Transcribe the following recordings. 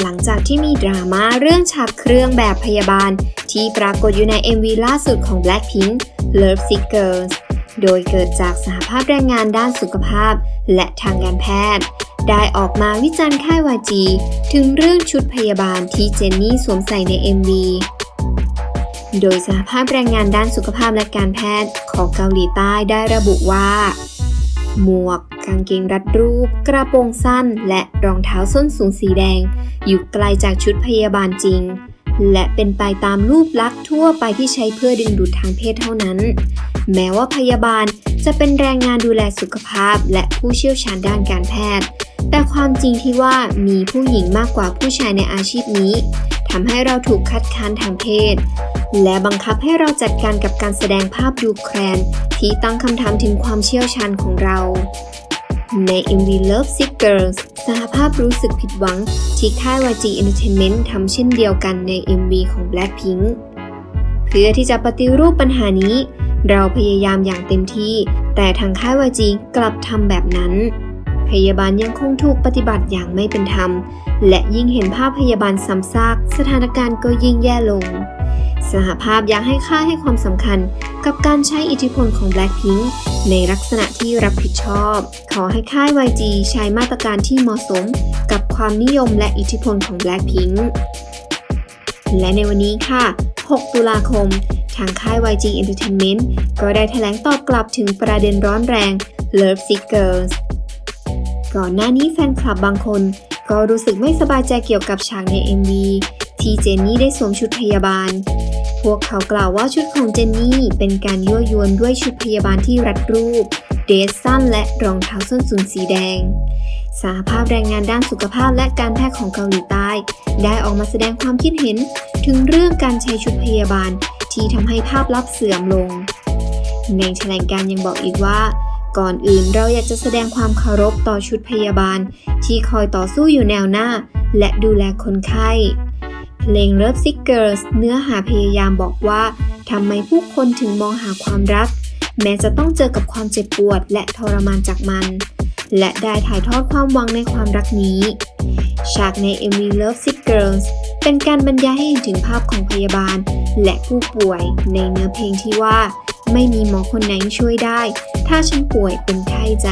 หลังจากที่มีดราม่าเรื่องฉากเครื่องแบบพยาบาล ที่ปรากฏอยู่ใน MV ล่าสุดของ Blackpink Love Sick Girls โดยเกิดจากสหภาพแรงงานด้านสุขภาพ และทางการแพทย์ ได้ออกมาวิจารณ์ค่ายวาจี ถึงเรื่องชุดพยาบาลที่เจนนี่สวมใส่ใน MV โดยสหภาพแรงงานด้านสุขภาพและการแพทย์ของเกาหลีใต้ได้ระบุว่า หมวก กางเกงรัดรูป กระโปรงสั้น และรองเท้าส้นสูงสีแดง อยู่ไกลจากชุดพยาบาลจริง และเป็นไปตามรูปลักษณ์ทั่วไปที่ใช้เพื่อดึงดูดทางเพศเท่านั้น แม้ว่าพยาบาลจะเป็นแรงงานดูแลสุขภาพ และผู้เชี่ยวชาญด้านการแพทย์ แต่ความจริงที่ว่ามีผู้หญิงมากกว่าผู้ชายในอาชีพนี้ทำให้เราถูกคัดค้านทางเพศ และบังคับให้เราจัดการกับการแสดงภาพดูแคลนที่ตั้งคำถามถึงความเชี่ยวชาญของเรา ใน MV Love Sick Girls สหภาพรู้สึกผิดหวัง ที่ค่าย YG Entertainment ทำเช่นเดียวกันใน MV ของ Blackpink เพื่อที่จะปฏิรูปปัญหานี้ เราพยายามอย่างเต็มที่ แต่ทางค่าย YG กลับทำแบบนั้น พยาบาลยังคงถูกปฏิบัติอย่างไม่เป็นธรรม และยิ่งเห็นภาพพยาบาลซ้ำซาก สถานการณ์ก็ยิ่งแย่ลง สหภาพอยากให้ค่าให้ความสำคัญกับการใช้อิทธิพลของ Blackpink ในลักษณะที่รับผิดชอบ ขอให้ค่าย YG ใช้มาตรการที่เหมาะสมกับความนิยมและอิทธิพลของ Blackpink และในวันนี้ค่ะ 6 ตุลาคม ทางค่าย YG Entertainment ก็ได้แถลงตอบกลับถึงประเด็นร้อนแรง Love Sick Girls ก่อนหน้านี้แฟนคลับบางคน ก็รู้สึกไม่สบายใจเกี่ยวกับฉากใน MV ที่เจนนี่ได้สวมชุดพยาบาล พวกเขากล่าวว่าชุดของเจนนี่เป็นการยั่วยวนด้วยชุดพยาบาลที่รัดรูป เดรสสั้นและรองเท้าส้นสูงสีแดง สหภาพแรงงานด้านสุขภาพและการแพทย์ของเกาหลีใต้ ได้ออกมาแสดงความคิดเห็นถึงเรื่องการใช้ชุดพยาบาลที่ทำให้ภาพลักษณ์เสื่อมลง ในแถลงการยังบอกอีกว่า ก่อนอื่นเราอยากจะแสดงความเคารพต่อชุดพยาบาล ที่คอยต่อสู้อยู่แนวหน้า และดูแลคนไข้ เพลง Love Sick Girls เนื้อหาพยายามบอกว่าทำไมผู้คนถึงมองหาความรัก แม้จะต้องเจอกับความเจ็บปวดและทรมานจากมัน และได้ถ่ายทอดความหวังในความรักนี้ ฉากใน MV Love Sick Girls เป็นการบรรยายให้เห็นถึงภาพของพยาบาล และผู้ป่วยในเนื้อเพลงที่ว่า ไม่มีหมอคนไหนช่วยได้ ถ้าฉันป่วยเป็นไข้ใจ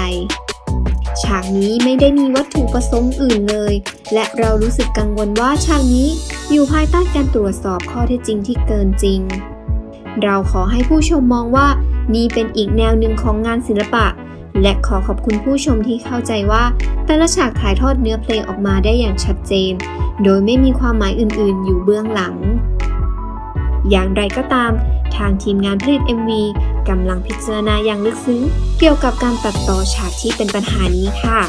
ฉากนี้ไม่ได้มีวัตถุประสงค์อื่นเลย และเรารู้สึกกังวลว่าฉากนี้ อยู่ภายใต้การตรวจสอบข้อเท็จจริงที่เกินจริง เราขอให้ผู้ชมมองว่านี่เป็นอีกแนวหนึ่งของงานศิลปะ และขอขอบคุณผู้ชมที่เข้าใจว่า แต่ละฉากถ่ายทอดเนื้อเพลงออกมาได้อย่างชัดเจน โดยไม่มีความหมายอื่นๆ อยู่เบื้องหลัง อย่างไรก็ตาม ทางทีมงานผลิต MV กำลังพิจารณาอย่างลึกซึ้ง เกี่ยวกับการตัดต่อฉากที่เป็นปัญหานี้ค่ะ